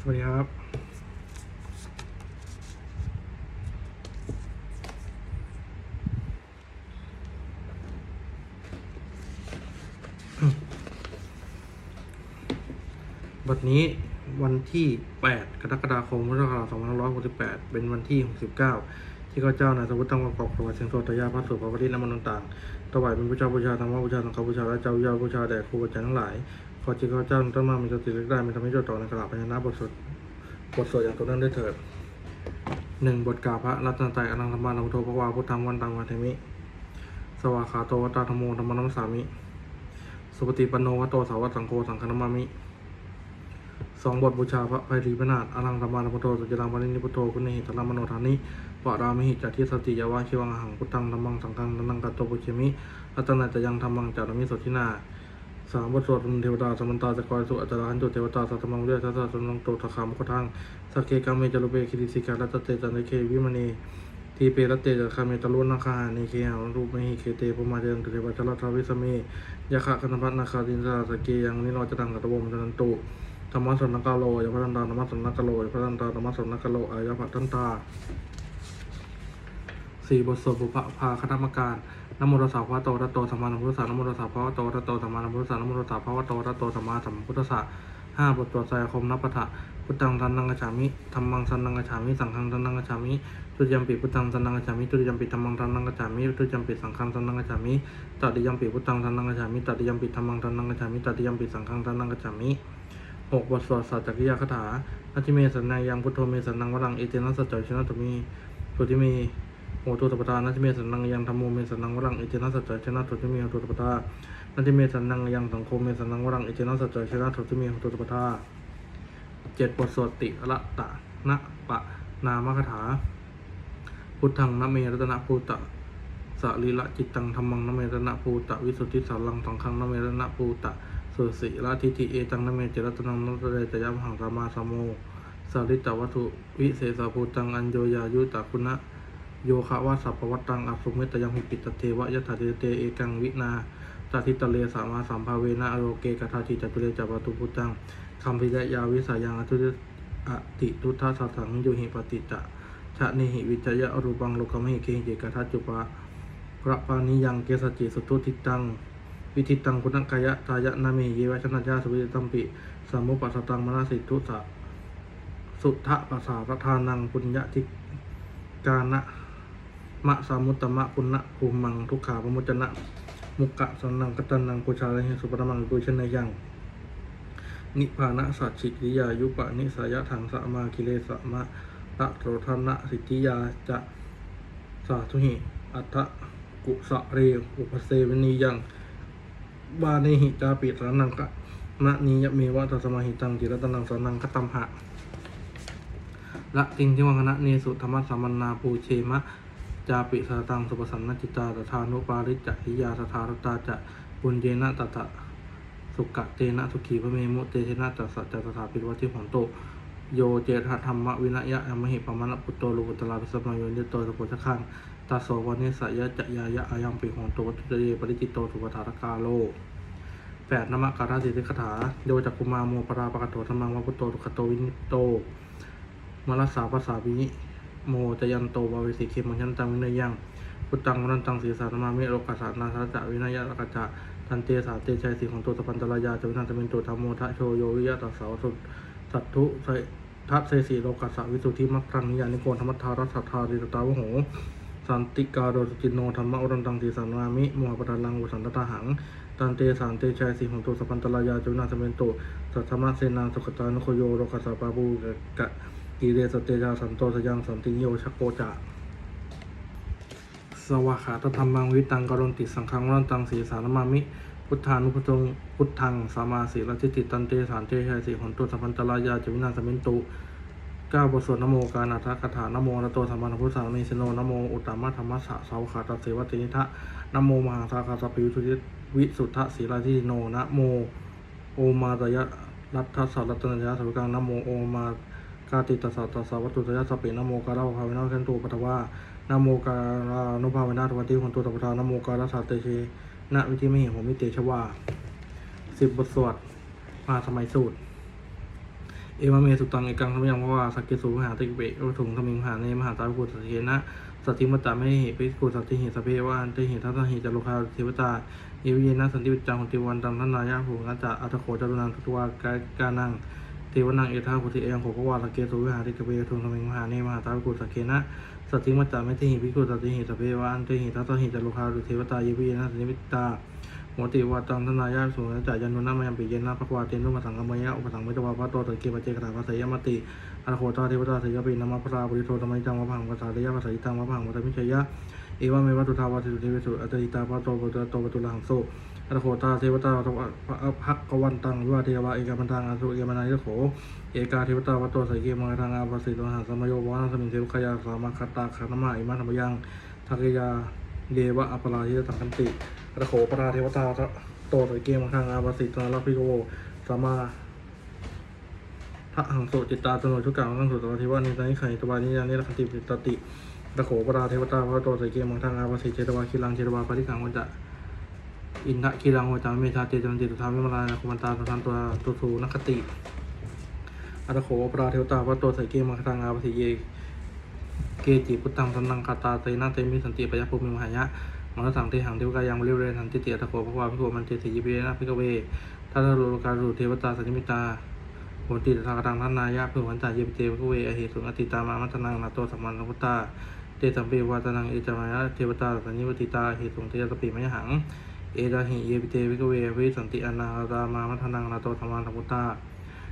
สวัสดีครับ บัดนี้วันที่ 8 กรกฎาคมพุทธศักราช2568 เป็นวันที่ 69 ที่ข้าเจ้านายสมุทรตั้งประกอบถวายเสียงโสดตยาพระสุพระปริตน้ำมันต์ต่างๆถวายเป็นพระเจ้าบูชาธรรมบูชาสังฆบูชาและเจ้าวิญญาณบูชาแด่ครูอาจารย์ทั้งหลาย อจิตข้าเจ้าตั้งมั่นมีสติเล็กได้มีธรรมะโจทย์ต่อในกราษพญานาคบทสวดบทสวดอย่างตัวนั้นได้เถิดหนึ่งบทกาพระรัตนตรัยอนังธรรมานุพุทโธพระวาพุทธังวันตังวันเทมิ สวาขาโตวัตตาธรรมโมธรรมนัมสามิ สุปฏิปันโนวัตโตสาวกสังโฆสังฆนามามิสองบทบูชาพระไพรีพนาถอลังธรรมานุพุทโธสุจรังปานินิพุทโธคุณนิหิตรามโนธานิปะรามิหิจัตติสติยาวาชิวังหังพุทธังธรรมังสังฆังนังกัตโตปุเชมิรัตนาจะยังธรรมังจารมิสดทินา สามบทสวดมนต์เทวดาสมันตาจักรสุอัจจารันตุเทวตาสัตตมังเวชสัตตสันนังโตทะคามกทังสักเกกัมเมจรุเบคิริสิการัตเตจันเทเควิมณีทีเปรตเตจคาเมตลุนาคาเนเคหรูปมหิเคเตปมาเจงเทวจารทาวิสเมยะขะคันธพัฒนาคาดินสาสกเกยังนิโรจตังกัตวมจันตุธรรมะสนนกาโลยพระตันตาธรรมะสนนกาโลยพระตันตาธรรมะสนกาโลอายะพระตันตา สี่บทสวดบุพภาคณมการนโมตัสสะพระโตระโตสัมมาสัมพุทธัสสะนโมตัสสะพระโตระโตสัมมาสัมพุทธัสสะนโมตัสสะพระโตระโตสัมมาสัมพุทธัสสะห้าบทตรวจใจคมนัปปะทะพุทธังสันนังกฉามิธรรมังสันนังกฉามิ สังฆังสันนังกฉามิตุติยมปิพุทธังสันนังกฉามิตุติยมปิธรรมังสันนังกฉามิตุติยมปิสังฆังสันนังกฉามิตติยมปิพุทธังสันนังกฉามิตติยมปิธรรมังสันนังกฉามิตติยมปิสังฆังสันนังกฉามิหกบทสวดสัจจกิยาคาถานาทิเมสันนายังพุทโธเมสันนังวรังเอเจนะสัจจชนะตมีตุติมี โหตุตปทานาทิเมสันนังยังธรรมโมเมสันนังวรังเอเจนะสัจจชนะตุติมีโหตุตปทานาทิเมสันนังยังสังโฆเมสันนังวรังเอเจนะสัจจชนะตุติมีโหตุตปทาเจ็ดบทสวดติละตะนะปะนามคถา พุทธังนะเมรัตนะภูตะสรีละจิตตังธรรมังนะเมรัตนะภูตะวิสุทธิสารังสังฆังนะเมรัตนะภูตะสุสิละทิทิเอตังนเมเจรัตนังนัตเรจยมหังสมาสมโมสาริตวัตถุวิเศษภูตังอัญโยยายุตะคุณะ โยคะวาสัพพวัตตังอสุเมตยังหิปิตเทวะยะถาเตเตเอกังวินาตาทิตเลสามาสัมภาเวนะอโรเกกทาจิจัตุเลจัปตุพุตังคัมพิยยาวิสายังอตุอติทุทธาสัสังโยหิปติจะชะนิหิวิจยะอรูปังโลกมหิเคหิเจกทัจจุปะพระปานิยังเกสจิสุตุทิตัง วิธิตังคุณกายะตายะนามิเยวชนะญาสุวิตัมปิสมมุปัสตังมนาสิทุสะสุทธะปัสสาทานังปุญญาติกานะ มะสามุตตมะปุณณะภูมังทุกขาปมุจนะ มุกกะสนังกตันนังปุชาลหิสุปรมังปุชนยัง นิพานะสัจฉิริยายุปะนิสายะถังสะมากิเลสะมะตะโตทนะสิทธิยาจะสาธุหิอัตถกุสะเรอุปเสวนียังบาเนหิจาปิสานังกะมะนียเมวะตัสมาหิตังจิรตนังสานังกตัมหะละติงทิวังคณะเนสุธรรมสัมมนาปูเชมะ จาปิสตังสุปสันนจิตาตถานุปาริจจหิยาสถารตาจะปุญเจนะตถะสุกะเตนะสุขีพระเมมุเตเทนะจัสสะจัสสถาปิวัติหันโตโยเจทธรรมวินัยะอมหิปมะนะปุตโตลุกุตลาภิสมัยโยนิโตสุปชคังตาโสวเนสยะจะยายะอายังปิหันโตวัตุเยปริจิตโตสุปทารกาโลแปดนมะการาสิทธิคถาโดยจักกุมาโมปราปะกโตธรรมังวะพุตโตตุคโตวินิโตมรสาภาษาวิ โมจะยันโตบาวิสิเคมังยันตังวินัยยังพุทธังวรันตังศีสาธมามิโลกัสสานาทัจวินัยะกัจจะทันเตสาเตชัยสีของตัวตปันตรายาจวินันตมินโตธรรมโมทะโชโยวิยะตัสสาวสุสัตถุสทัตเสสีโลกัสสวิสุทธิมัคคังนิยานิโกนธรรมทารัสสัทธาริตตาวโหสันติกาโดสุจินโนธรรมะอรันตังสีสันามิมัวปทาลังอุสันตตาหังตันเตสานเตชัยสีของตัวสปันตรายาจุนาสเมนโตสัทธมะเสนาสุขตานุโคโยโรกัสสะปาบูกะ กีเรสเตจาสันโตสยังสันติโยชโกจะสวาขาตธรรมังวิตังกรณติสังฆังรันตังสีสารมามิ พุทธานุพุทงพุทธังสามาสีรจิติตันเตสานเตชัยสีของตัวสปันตรายาจุนาสเมนโตก้าบทสวดนโมการอัฏฐกถานโมระโตสัมมาสัมพุทธามีสโนนโมอุตตมะธรรมะสะสาวขาตเสวตินิทะนโมมหาสาคาสปิวทุวิสุทธศีลาทิโนนะโมโอมาตยะรัตถสัตรัตนยะสัพกังนโมโอมา กาติตสัตตสาวัตถุตยะสเปนะโมการาภาวินาคันตุปัตวานะโมการานุภาวินาทวันติหันตุตปทานะโมการาสาเตเชนะวิธิมหิโหมิเตชวาสิบบทสวดมาสมัยสูตร เอวะเมสุตังเอกังธรรมยังเพราะว่าสักเกสุมหาติเวะรุถุงธรรมิงมหาเนมหาตาภุตสเทนะสัตติมัตตาไม่เหิปิกุสัตติเหิสเพวันติหิทัตตหิจารุคาเทวตาเอวิเยนะสันติวิจังหุติวันตังทนนายะภูนัจจะอัตโขจารุนังทุตวากากานัง เทวนังเอธาภุติเองโขภวาสเกสุวิหาติกเวทุงธรรมิงมหาเนมหาตาภุตสเกนะสติมัตตาไม่ติหิปิกุสัตติหิสพเพวะอันติหิทัตตหิจารุคาเทวตาเยวิเยนะสันติวิตาโมติวาตังทนายาสุนจายันนุนามยังปิเยนะภควาเตนุมาสังกมยะอุปสังเวทวาพระโตตะเกียปเจกตาภาษยมติอรโคตาเทวตาสยปินามาพระบริโทธรรมิตังวะพังภาษาเดยภาษาอิตังวะพังวัตมิชยะเอวะเมวะตุทาวาติสุเทวสุอัตติตาพระโตปตุโตปตุลังโส อรโคตาเทวตาภักกวันตังวิวาเทวะเอกมันตังอาสุเอมานายโข เอกาเทวตาวัตโตสเกมังทางอาภาสิโตหัสมโยวานัสมิงเทวขยาสามาคตาคานมาอิมาธรรมยังทักยาเดวะอปราหิตังคันติอรโคปราเทวตาโตตะเกียงทางอาบาสิตนาลพิโกสามาพระหังโสจิตตาตโนทุกกลางทั้งสุตวทิวานิสัยไขตวานิยานิรักติปิตติตะโขปราเทวตาพระโตตะเกียงทางอาบาสิเจตวาคิลังเจตวาปริกังวัจจะ อินทะคิลังวจจะเมธาเจตันติตุธามิมลาคุมันตาตุทันตัวตุสูนักติอัตโขปราเทวตาพระโตตะเกียงทางอาบาสิเยเกจิพุทธังสันนังคาตาเตนะเตมิสันติปยภูมิมหายะมรสังเทหังเทวกายังบริเวณทันติเตียตะโขภควาพิโกมันเตสิยิเบนะพิกเวทัตตโลกาสุเทวตาสัญญมิตาโหติทากตังทันนายะพึงวันจ่ายเยปิเตพิกเวอหิสุอติตามามัตนังนาโตสัมมันพุตตาเตสัมเปวาตนังเอจามายะเทวตาสัญญวติตาหิสุเทยตปิมยหัง เอดาหิเยปิเตพิกเววิสันติอนาตามามัตนังนาโตสัมมันพุตา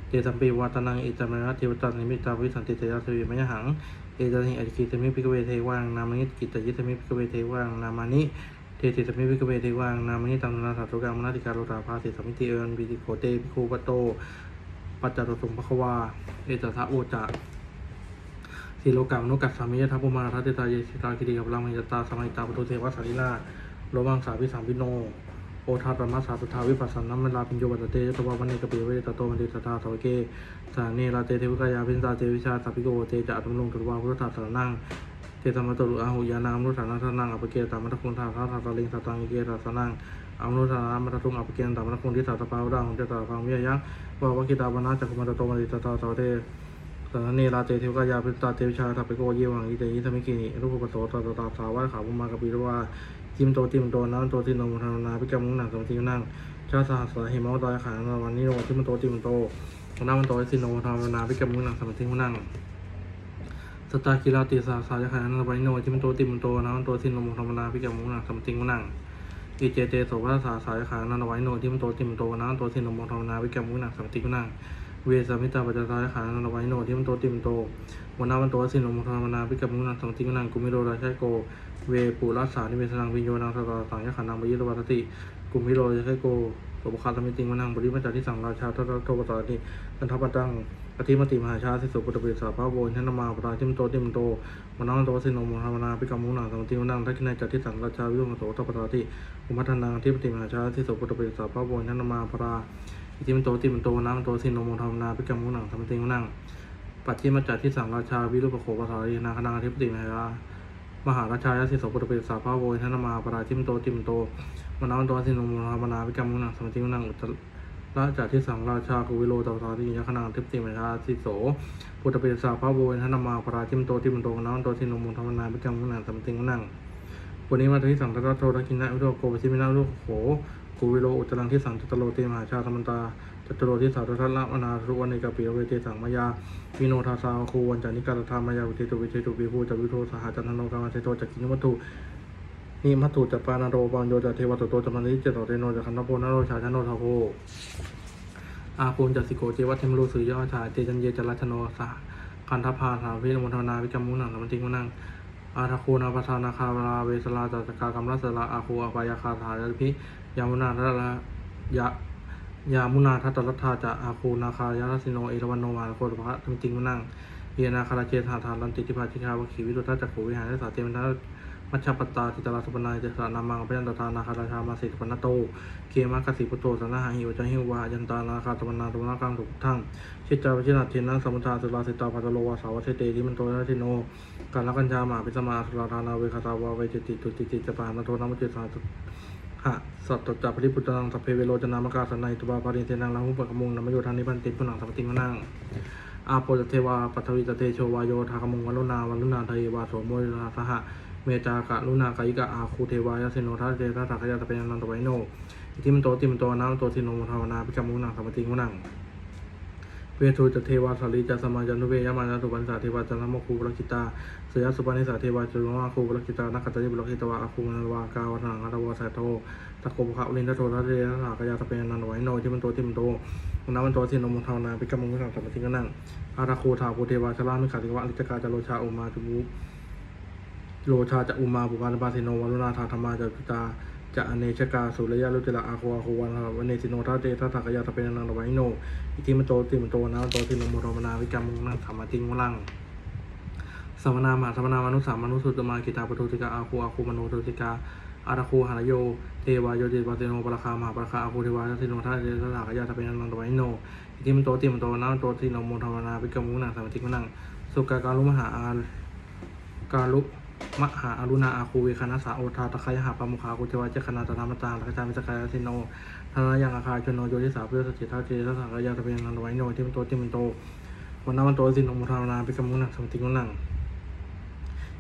เตสัมเปวาตนังเอจามายะเทวตาสัญญมิตาวิสันติเตยะสวีมยหัง เอดาหิอจิกิตมิพิกเวเทวังนามานิกิตยิตมิพิกเวเทวังนามานิเทติสมิวิกเวเทวังนามนิตังนาสัตุกังมนาติการโลตาภาสิสมิติเอินบิติโคเตปิคูปโต ปัจจตสุงภควา เอตทะโอจะสีโลกังนุกัสสามิยทัพพุมาทัตติตาเยสิตาคิริกับลังมิยตาสมัยตาปตุเทวสารินา โลมังสาวิสัมพิโน โอทาปรมาสาสุทาวิปัสสนัมเวลาปิญโยบัตเตตวาวันเนกเปิเวตโตมันติตถาสวเกสาเนราเตเทวิกายาพินตาเตวิชาสัพพิโกเตจะอัตมลงตุวาพุทธาสารนังเทธรรมตุรุอาหุยานามรุฐานาทานังอภเกตามมัทคุณทาทาทาตลิงสตังอิเกตาสนังอามุทานามัททุงอภเกตามมัทคุณทิสาตปาวดาหุนเจตาพังเวียยังวาวกิตาบนาจักคุมันตโตมันติตตาสาวเตสานเนราเตเทวกายาพิตาเตวิชาทัพเปโกเยวังอิเตยิธมิกินิรูปปโสตตตาสาวะขาบุมากปิรวา จิมโตติมโตน้ำโตตินโนมุทานาพิกรรมหนังสมตินั่งชาสหัสเหมาวตายขานวันนิโนทิมโตติมโตน้ำมันโตสินโนมุทานาพิกรรมหนังสมตินั่งสตากิราติสาสายขันนวันนี้โนจิมโตติมโตนะโตสินโนมธรรมนาพิกามุนังสัมติมุนั่งอิเจเตโสวัสสาสายขันนวันนี้โนจิมโตติมโตนะโตสินโนมธรรมนาพิกามุนังสัมติมุนั่งเวสามิตาปัจจสายขันนวันโนจิมโตติมโตวันนาวันโตสินโนมธรรมนาพิกามุนังสัมติงมุนังกุมิโรราชัยโก เวปุรัสสานิเวสนังวิญโยนังสตาสังยขันังวิยุตวัตติกุมพิโรราชัยโกสุภคาตมิติงมุนังบริมัจจาที่สังราชาทศโตปตาติอันทปตังอธิมติมหาชาติสุปุตตปิสาภาโวนชนมาปราจิมโตติมโตมนังโตสินโนมหามนาพิกรรมุนาสัมติวนังทักขินัยจัตติสังราชาวิโยงโสตปตาติอุมัทนังอธิปติมหาชาติสุปุตตปิสาภาโวนชนมาปราอิทิมโตติมโตนังโตสินโนมหามนาพิกรรมุนังสมติวนังปัจฉิมจัตติสังราชาวิรุปโขปสารีนาคนังอธิปติมหาชา มหาราชายาสิสุปุตตปิสาภาโวนชนมาปราจิมโตติมโตมนังโตสินโนมหามนาพิกรรมุนังสมติวนังอุตราชจากที่สังราชากุวิโรตตาติยคณังทิพติมชาสิโสพุทธเปสาพระโวนทนามาปราจิมโตติมโตมน้ำโตทินมุนธรรมนาพิจังมุนังสัมติงมุนังวันนี้มาที่สังตระโทตกินนะวิโรโกวิชิมินาลูกโขกุวิโรอุตรังที่สังจตโรเตมหาชาธรรมตา จตโรที่สาธทัลละมนาทุวันในกปีเวเตสังมายาวิโนทาสาคูวันจานิการธรรมายาวิเทตุวิเทตุวิภูจวิโทสหจันทโนกามาเทโตจักกินวัตถุนิมัตถุจัปปานาโรปัญโยจะเทวตโตจัมันนิจตโตเตโนจะคันนโปนโรชาชโนทาโคอาภูนจัสสิโกเจวัตเทมรูสุยอชาเตจันเยจรัชโนสาคันทพาสาวิรมณนาวิกรรมุนังสมันติมุนังอาทคูนาปทานาคาเวลาเวสลาจัตกากรรมรัสลาอาคูอปายาคาถายาพิยามุนาทัตละยะ ยามุนาทัตตรัตถาจะอาคูนาคายาลสิโน เอราวันโนมาโคตรพระธรรมติมุนังเยนาคาราเจธาทานลันติติภาชิคาวขีวิรุทัจักขูวิหารสาเตมนัสมัชฌปตาติตราสุปนายจะสานามังพยันตทานาคาราชามาสิทปนโตเคมัคสิปุโตสนาหาหิวจะหิววายันตานาคาตมนาตมนากังถูกทั้งชิตจาวิชินาเทนังสมุทาสุราสิตาพัตโลวาสาวเทเตทิมันโตนาทิโนการละกัญชามาพิสมาสุราธานาเวคาตาวาเวจิติตุติติจปานโทนามุจิสา หะสัตตจัปริปุตตังสัพเพเวโรจนามกาสนัยตุบาปาริเทนังลังหุปะกมุงนัมโยธานิพันติพุนังสัพติงมนังอาโปจเทวาปัทวิจเตโชวายโยทากมุงวัลุนาวัลุนาไทยวาโสโมยราสหะเมจากะลุนากายิกะอาคูเทวายาสิโนทัสเจทัสสะยาตะเป็นันตไวโนอิทิมโตติมโตน้ำโตทิโนทาวนาปิกามุนังสัพติงมนัง เวทูจะเทวาสาลีจะสมาจันทุเวยามานาตุปันสาเทวาจันทมคูบรกิตาสยสุปานิสาเทวาจุลมาคูบรกิตานักขัตติบรกิตวาอาคูนันวากาวนังอัตวาสายโทตะโกภะอุลินทโททัเรนหากยาตะเปนันไวโนที่มันโตที่มันโตนามันโตที่นมุทานาปิกมุงสังสัมปติกนั่งอาราคูธาภูเทวาชลามิขาติวะลิจกาจโลชาอุมาจุบุโลชาจะอุมาบุปาลบาสิโนวัลุนาธาธรรมาจะจุตา จะอเนชกาสุริยะลุติละอาโคอาโควันวันเนสิโนทัเตทัตถกยาตะเป็นนันไวโนอิทิมโตติมันโตนะโตตินโมโรมนาวิกรรมุงนังธรรมติงวลังสมนามาสมนามนุสามนุสุตมากิตาปทุติกาอาคูอาคูมโนตุติกาอาราคูหานโย เทวายโยติปาติโนปราคามหาปราคาอาคูเทวายติโนทัตเตทัตถากยาตะเปนังตไวโนอิทิมโตติมันโตนะโตตินโมโรมนาวิกรรมมุงนังธรรมติงวลังสุกาการุมหาอาการุ มหาอรุณาอาคูเวคณะสาโอทาตะคายหาปามุขาคุเทวาเจคณาตนามตังตะคจามิสกายสิโนทานายังอาคาชนโนโยติสาเพื่อสติทัเจทสสะกายาตะเพียงนันไวโนที่มันโตที่มันโตวันนั้นมันโตสินองมุทานาปิกมุนังสมติกุนัง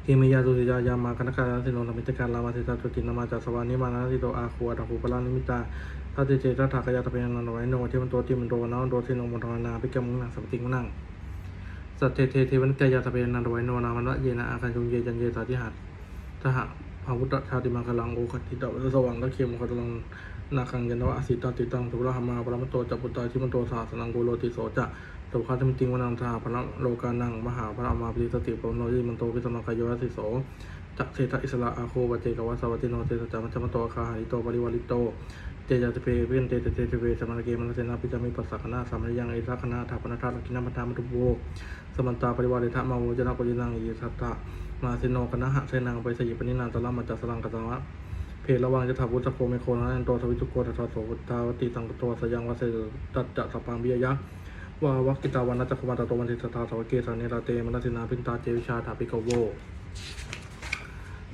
เกมิยาตุติยายามาคณกายาสิโนธรรมิตการลามาสิตาตุตินามาจาสวานิมานาสิโตอาคูอัตคูปลานิมิตาทัตเจทัสสะกายาตะเพียงนันไวโนที่มันโตที่มันโตวันนั้นมันโตสินองมุทานาปิกมุนังสมติกุนัง สัตเทเทเทวันกายาตะเพียงนันไวโนนามันวะเยนะอาคันจุงเยจันเยสาธิหัตทหะพระพุทธชาติมังคลังโอคติตะวัสว่างตะเคียมคัตลังนาคังยันวะอสิตติตังสุรหามาปรมตโตจัปปุตตาชิมันโตสาสนังโกโลติโสจะตุคาธมติงวนังทาพระโลกานังมหาพระอมาปริสติปรโนยิมันโตพิสมังคายโยสิโสจักเทตอิสระอาโควเจกวัสวัติโนเตจามัจมโตคาหาริโตปริวาริโต เจจาติเพเวียนเตเตเตเวสมานเกมันเสนาปิจามิปัสสะคณะสามยังเอสักคณะถาปนาทากินามัทามัตุโวสมันตาปริวาริทะมาโวจนะปรินังอิสัตตะมาสิโนคณะหะเสนังไปสยิปนินันตะละมัจจสลังกัตวะเพจระวังจะถาพุทธโคเมโคนันโตสวิจุโกทัสโสพุทธาวติตังกตัวสยังวาเสตัจจะสปังเบิยยะวาวักกิตาวันนัจจคุมาตโตวันติสตาสวเกสานิราเตมนัสินาพินตาเจวิชาถาปิกโว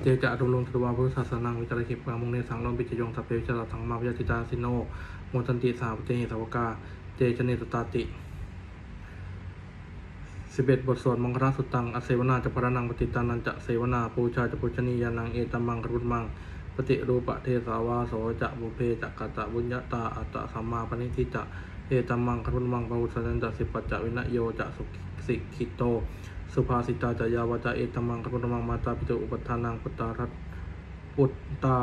เจจะอดุลงตวาพุทธศาสนังวิจารขิปามุงเนสังลมปิจยงสัพเพวิจารสังมาวิยติตาสิโนโมทันติสาปเจหิสาวกา เจชเนตตาติสิบเอ็ดบทสวดมังคลสุตตัง อเสวนาจะพระนังปฏิตานันจะเสวนาปูชาจะปุชนียานังเอตมังกรุตมัง ปฏิรูปะเทสาวาโสจะบุเพจะกัตตะบุญญาตาอัตตะสัมมาปณิทิจะเอตมังครุณมังปะหุสันจะสิปัจจวินโยจะสุสิกิโต สุภาสิตาจะยาวาจะเอตมมังครุณมังมาตาปิตุอุปทานังปุตตารัตปุตตา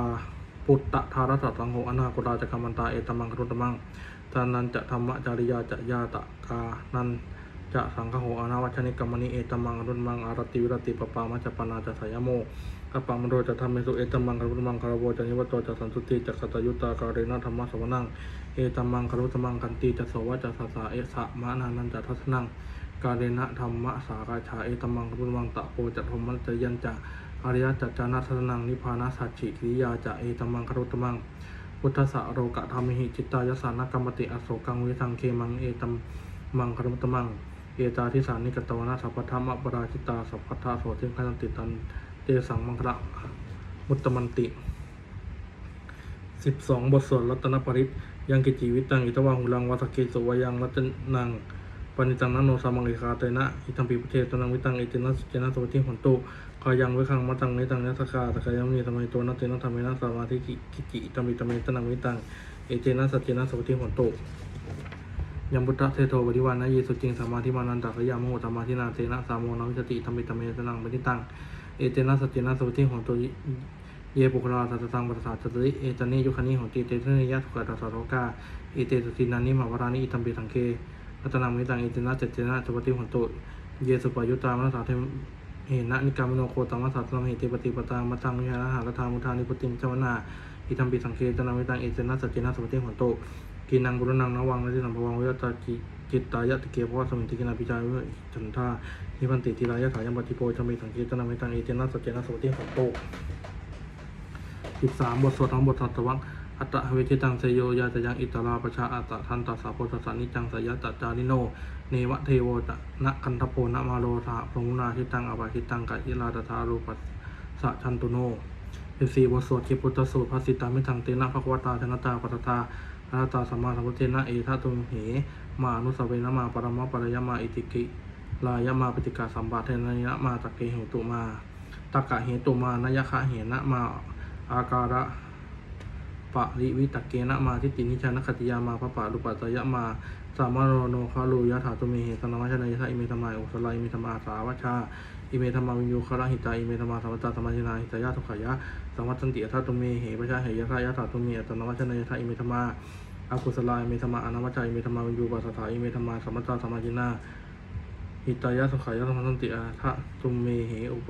ปุตตะธารัสสังโฆอนาคตาจะกรรมันตาเอตมมังครุณมังทานันจะธรรมจาริยาจะยาตะกานันจะสังฆโหอนาวัชนิกรรมนิเอตมังอรุณมังอารติวิรติปปามัจจปนาจะสายโมกัปปังมโรจะทำเมสุเอตมังคารุตมังคารวจะนิวัตโตจะสันสุติจะสัตยุตตาการเรนะธรรมะสวนังเอตมังคารุตมังกันติจะโสวะจะสาสาเอสะมานานันจะทัศนัง กาเรนะธรรมะสากาชาเอตมังคารุตมังตะโพจะธรรมัจจยันจะอริยจัจจานาทัศนังนิพานาสัจฉิกิริยาจะเอตมังครุตมัง พุทธะโรกะธรรมิหิจิตตายสานกรรมติอโศกังวิทังเคมังเอตมังครุตมัง เอตาทิสานิกตวนาสัพพธรรมปราชิตาสัพพทาโสเทงคันติตันเตสังมังคะมุตตมันติสิบสองบทสวดรัตนปริตยังกิจิวิตังอิตวาหุลังวัสเกสวยังรัตนัง ปณิตังนันโนสามังอิคาเตนะอิตัมปิปเทตนังวิตังอิเจนะสเจนะสวัติหันตุคายังวิคังมะตังนิตังนัสกาตะกายมีธรรมตัวนัตเตนะธรรมนะสมาธิกิจิอิตัมปิตเมตนังวิตังเอเจนะสัจเจนะสวัติหันตุยัมพุทธเทโทบริวานะเยสุจิงสมาธิมานันตักยามโหธรรมาทินาเตนะสามโมนวิสติธรรมิตเมตนังปฏิตังเอเตนะสัจเจนะสวัติของตัวเยปุคลาสัตตังปัสสะจติเอตานิยุคณิของตีเตทนิยะสุขะตัสสะโรกาเอเตสุตินานิมหาวรานิอิตัมปิสังเค รัตนังมิตังอเตนะเจเจนะสวัติของตัวเยสุปายุตามนัสสาเทเหนะนิกามโนโคตังมัสสะตัมเหติปฏิปตามัตังวิหารหารธามุทานิพุติมเจวนาอิตัมปิสังเคตนังมิตังอเตนะสัจเจนะสวัติของตัวกินังบุรนังนวังและที่สัมภวังวิยตาจิจิตตายะตะเกียเพราะสมิติกินาปิจายวิจันทานิพันติทีรายะถายัมปติโพจมิสังเกตนามิตังอเจนะสจเจนะสวัสดิหัตโตสิบสามบทสวดทั้งบทสัตวัง อัตตะเวทิตังเสยโยยาจะยังอิตราประชาอัตตะทันตัสสะโพธสสะนิจังสยะตัจจาริโน เนวะเทโวจะนะคันทโพนะมาโลสะพรมุนาทิตังอภาคิตังกะยิลาตถารูปัสสะชันตุโนสิสี่บทสวดคิพุทธสูตรภาสิตามิทังเตนะภควตาชนตาปัตตาอนัตาสัมมาสัมพุทเทนะเอทะตุมเหมานุสเวนะมาปรมะปรยมาอิติกิลายมาปฏิกาสัมปะเทนะยะมาตะเกเหตุมาตักะเหตุมา นยคะเหนะมาอาการะ ปะริวิตะเกนะมาทิฏฐินิชานคติยามาพระปะรุปัตตยะมาสามโรโนคาลูยะถาตุเมเหตนวัชนายะทะอิเมธรรมาอุสลายอิเมธรรมาสาวชาอิเมธรรมาวิญญูคระหิตาอิเมธรรมาสัมปตตาสมาชินาหิตายะทุกขยะสัมวัตันติอัตตุเมเหปชาเหยะทายะถาตุเมอัตนวัชนายะทะอิเมธรรมาอากุสลายอิเมธรรมาอนาวัชาอิเมธรรมาวิญญูปัสสถาอิเมธรรมาสัมปตตาสมาชินาหิตายะสุขายะสัมวัตันติอัตตุเมเหอุป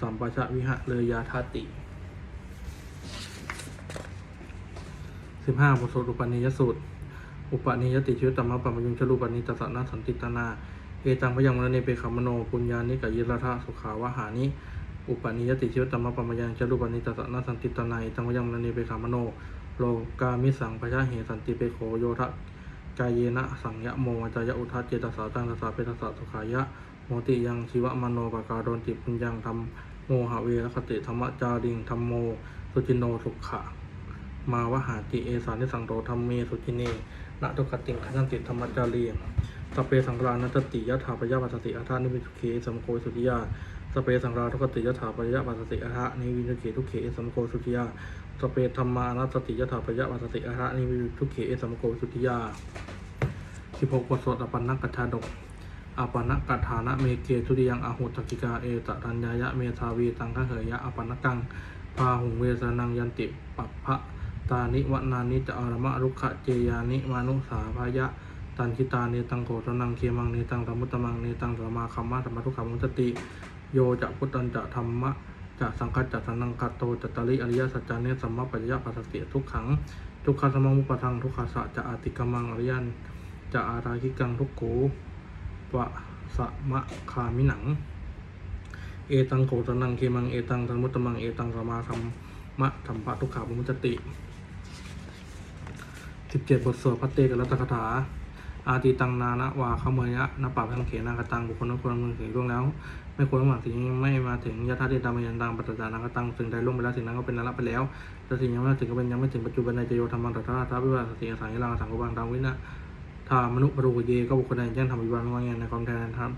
สัมปชะวิหะเลยาทัต สิบห้าบทสวดอุปนิยสูตร อุปนิยติชิวตมะปะมยุงชลูปนิตสสะนาสันติตนา เอตังพยังมรณีเปขมโนปุญญานิกายิรทะสุขาวหานิ อุปนิยติชิวตมะปะมยังชลูปนิตสสะนาสันติตนาเอตังพยังมรณีเปขมโน โลกามิสังพยะเหสันติเปโขโยทะกายเยนะสังยะโมวจายะอุทัจเจตสาตังตสาเปตสสะสุขายะโมติยังชีวะมโนปการโดนติปุญญังธรรมโมหะเวรคติธรรมจาริงธรรมโม สุจินโนสุขะ มาวหาติเอสานิสังโตธรรมเมสุจิเนนะทุกขติงขันติธรรมจารีสเปสังรานัตติยะถาปยะปัสสติอาทานิวิทุเคสัมโคสุติยาสเปสังราทุกขติยะถาปยะปัสสติอาทานิวิทุเคทุเคสัมโคสุติยาสเปธรรมานัตติยะถาปยะปัสสติอาทานิวิทุเคสัมโคสุติยาสิบหกบทสวดอปันนักกัจจาดกอปันนักกัฏฐานะเมเกทุติยังอาหุตกิกาเอตตัญญายะเมธาวีตังคะเหยะอปันนกังพาหุงเวสนังยันติปัปพะ ตานิวนานิจะอารมะรุขะเจยานิมานุสาพยะตันคิตาเนตังโกตนังเคีมังเนตังธรรมุตมังเนตังสมาคัมมะธรรมทุกขมุตติ โยจะพุทธันจะธรรมะจะสังกัจจะสันังกัตโตจะตริอริยสัจจเนสัมมาปัญญาปัสสติทุกขัง ทุกขสมังมุปทังทุกขสะจะอาติกมังอริยันจะอาราคิกังทุกโขปะสะมะคามิหนัง เอตังโกตนังเคมังเอตังธรรมุตมังเอตังสมาธรรมะธรรมะทุกขามุจติ สิบทสวดพัตเตกับรัตถคาถา อาติตังนานะวาขเมยะนปะพังเขนากตังบุคคลนั้นควรมึงถึงล่วงแล้ว ไม่ควรหวังสิ่งที่ไม่มาถึงยะธาเดตามยันตังปัจจานังกตังสิ่งใดล่วงไปแล้วสิ่งนั้นก็เป็นนรกไปแล้วแต่สิ่งยังไม่ถึงก็เป็นยังไม่ถึงปัจจุบันในจโยธรรมังตถาทาวิวัสติอาศัยลังสังกบังตามวินะทามนุปรุเยก็บุคคลใดแจ้งทำวิบัติว่าไงในความแทนธรรม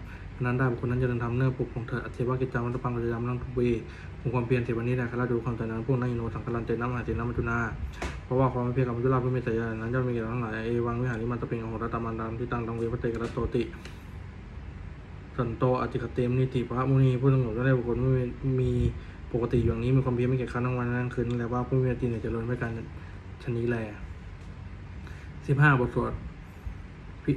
นั้นได้บุคคลนั้นจะเดินทำเนื่อปลุกของเธออธิวากิจจามันตะปังกิจจามันทุกเวคงความเพียรเทวันนี้แหละคาราดูความแต่นั้นพวกนั้นอินโนสังคลันเตนะมหาเตนะมัจจุนา เพราะว่าความเพียรกับมัจจุราเพื่อมีแต่ยานั้นย่อมมีแก่ทั้งหลายเอวังวิหาริมันตะเป็นของรัตมันดามที่ตั้งตังเวพระเตกรัตโตติสันโตอติคเตมนิติพระมุนีผู้สงบได้บุคคลไม่มีปกติอย่างนี้มีความเพียรไม่เกียจคร้าทั้งวันทั้งคืนและว่าผู้มีติเนี่ยจะล้นไม่การชนี้แลสิบห้าบทสวดพิ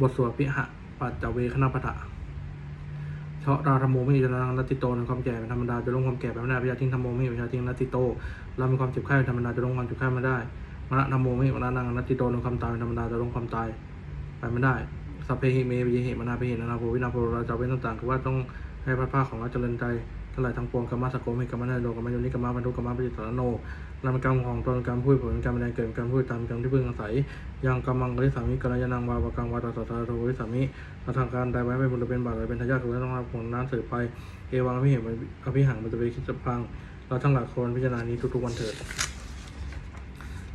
บทสวดพิหะปัจจเวคณปะทะเพราะราธรรมโมไม่มีจรังนัตติโตในความแก่เป็นธรรมดาจะลงความแก่ไปไม่ได้พยาทิ้งธรรมโมไม่มีพยาทิ้งนัตติโต เรามีความเจ็บไข้เป็นธรรมดาจะลงความเจ็บไข้ม่ได้มรณะธรรมโมไม่มรณะนังนัตติโตในความตายเป็นธรรมดาจะลงความตายไปไม่ได้สัพเพหิเมวิเหมนาเพหินานาโภวินาโภเราจะเว้นต่างๆคือว่าต้องให้พระภาคของเราเจริญใจทั้งหลายทั้งปวงกรรมสกโกมิกรรมนาโดกรรมะโยนิกรรมบรรทุกรรมปฏิสารโนนามกรรมของตนการพูดผลการแสดงเกิดการพูดตามกรรมที่พึงอาศัยยังกรรมังกริสามิกัลยานังวาวกังวาตาสัตาโทวิสามิเราทางการใดไว้เป็นบุญเป็นบาปหรือเป็นทายาทคือต้องรับผลนั้นสืบไปเอวังอภิเหมอภิหังมันจะไปคิดจะพัง เราทั้งหลายควรพิจารณานี้ทุกๆวันเถิด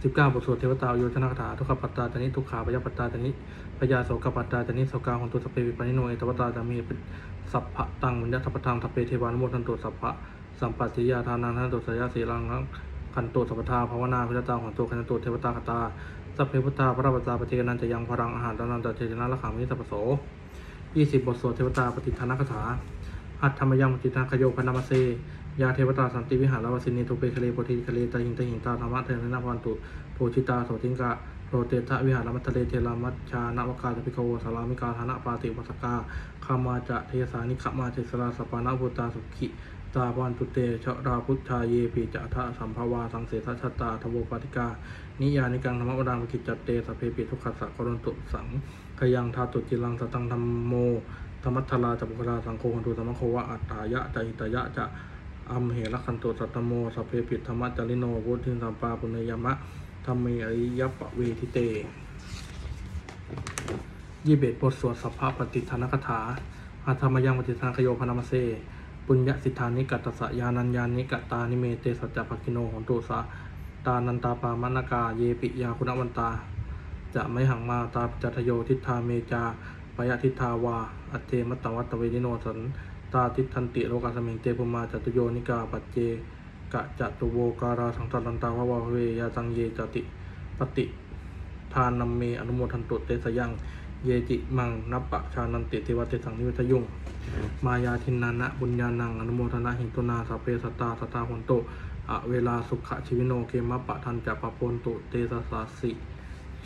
สิบเก้าบทสวดเทวตาโยชนะคาถาทุกขปัตตาตานิทุกขาปยปัตตาตานิพยาโสกปัตตาตานิโสกาของตุสพเปวิปนิโนเอตวตาตามีสัพพะตังมุญญทัพพทังทัพเปเทวานุโมทันตุสัพพะสัมปัตติยาทานังทันตุสยาสีลังขันตุสัพพทาภาวนาพิจตาของตัวขันตุเทวตาคตาสัพเพพุทธาพระปัตตาปฏิกนันจะยังพรังอาหารตานันตเจตนะละขังมิสัพพโสยี่สิบบทสวดเทวตาปฏิทานคาถาหัตถมยังปฏิทานขโยพนามาเซ ยาเทวตาสันติวิหารวสินีทุเปคเลโพธิคเลตาหิงตาหิงตาธรรมะเทนะนาวันตุโพชิตาโสติงกะโรเตทะวิหารมัทเลเทรามัชชานวกาตปิโกวสารามิกาธนะปาติวัสกาคามาจะเทสานิขมาเจสราสปานาพุตาสุขิตาวันตุเตชะราพุทธาเยปีจะทะสัมภาวาสังเสทชัตตาทโวปาติกา นิยานิกังธรรมวดานกิจจัตเตสเพปิทุกขสักกรณตุสังขยังทาตุจิลังสตังธรรมโมธรรมัทลาจัปุคลาสังโฆคันตุธรรมโควะอัตตายะจหิตายะจะ อัมเหระคันโตสัตตโมสัพเพปิธรรมจาริโนพุทธิสัมปาปุเนยมะธรรมเมอริยปะเวทิเตยี่เบตบทสวดสัพพะปฏิทานคถาอาธรรมยังปฏิทานคโยพนามเสปุญญสิทธานิกัตสยานัญญานิกัตตานิเมเตสัจจปักกิโนโหนตุสาตานันตาปามนากาเยปิยาคุณวันตา จะไม่หังมาตาจัตโยทิฏฐาเมจาปยทิฏฐาวา อเจมตวัตเวนิโนสัน ตาทิฏฐันติโลกาสมิงเตปุมาจตุโยนิกาปัจเจกะจตุโวการาสังสันตาภวะเวยาตังเยจติปฏิทานัมเมอนุโมทันตุเตสยังเยจิมังนับปะชานันติเทวเตสังนิวิทยุงมายาทินนานะบุญญาณังอนุโมทนาหิงตุนาสเพสตาสตาหุนโตอะเวลาสุขชีวิโนเกมะปะทันจะปะปนตุเตสสาสิ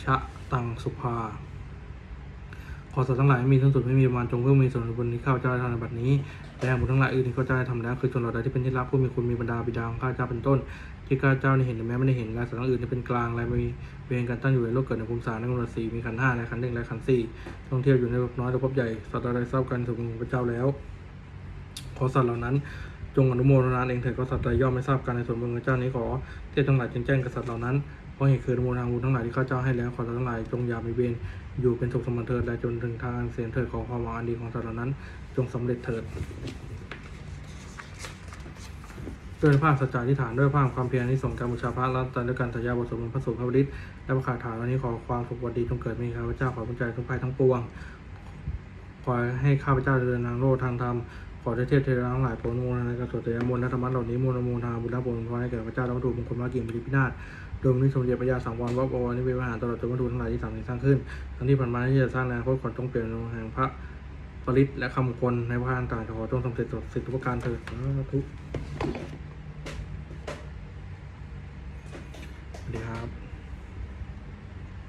ชะตังสุภา อสัตว์ทั้งหลายมีทั้งสุดไม่มีประมาณจงเพิ่มมีส่วนบุญที่ข้าเจ้าได้ทำในบัดนี้และแห่งบุญทั้งหลายอื่นที่ข้าเจ้าได้ทำแล้วคือชนเราใดที่เป็นที่รักผู้มีคุณมีบรรดาบิดาของข้าเจ้าเป็นต้น ที่ข้าเจ้าได้เห็นแต่แม้ไม่ได้เห็นและสัตว์ทั้งอื่นที่เป็นกลางและมีเวรกันตั้งอยู่ในโลกเกิดในภูมิสารในกำเนิดสี่มีขันห้าและขันหนึ่งและขันสี่ท่องเที่ยวอยู่ในภพน้อยและภพใหญ่สัตว์อะไรทราบกันสู่ของพระเจ้าแล้วขอสัตว์เหล่านั้นจงอนุโมทนาเองเถิดขอสัตว์ใดย่อมไม่ทราบการในส่วนบุญของเจ้านี้ขอเทพทั้งหลายจงแจ้งกับสัตว์เหล่านั้นเพราะเหตุคืออนุโมทนาบุญทั้งหลายที่ข้าเจ้าให้แล้วขอสัตว์ทั้งหลายจงอย่ามีเวร อยู่เป็นสุขสมบัติเถิดและจนถึงทางอันเสียนเถิดของความหวังอันดีของสัตว์เหล่านั้น จงสำเร็จเถิดด้วยภาพสัจจะที่ฐานด้วยภาพความเพียรที่ส่งการบูชาพระรัตนด้วยการสัญญาบทสวดมนต์พระสุภาพฤทธิ์และประกาศฐานวันนี้ขอความสุขวัสดีจงเกิดมีข้าพเจ้าขอพระเจ้าทุกภัยทั้งปวงขอให้ข้าพเจ้าเจริญทางโลกทางธรรมขอได้เทพเทระทั้งหลายโปรดอนุโมทนาในการสวดเตยมนต์และธรรมะเหล่านี้มนต์อนุโมทนาบุญและบุญพรให้แก่พระเจ้าและวัตถุมงคลมากิ่งปฏิพินาศ โดยมีสมเด็จพระยาสังวรวัดบวรนิเวศมหาตลอดจนวัตถุทั้งหลายที่สามสิ่งสร้างขึ้น ทั้งที่ผ่านมาที่จะสร้างในอนาคตขอจงเปลี่ยนแห่งพระปริตและคำคนในพระอันต่างขอจงสำเร็จสิทธิทุกประการเถิดสาธุ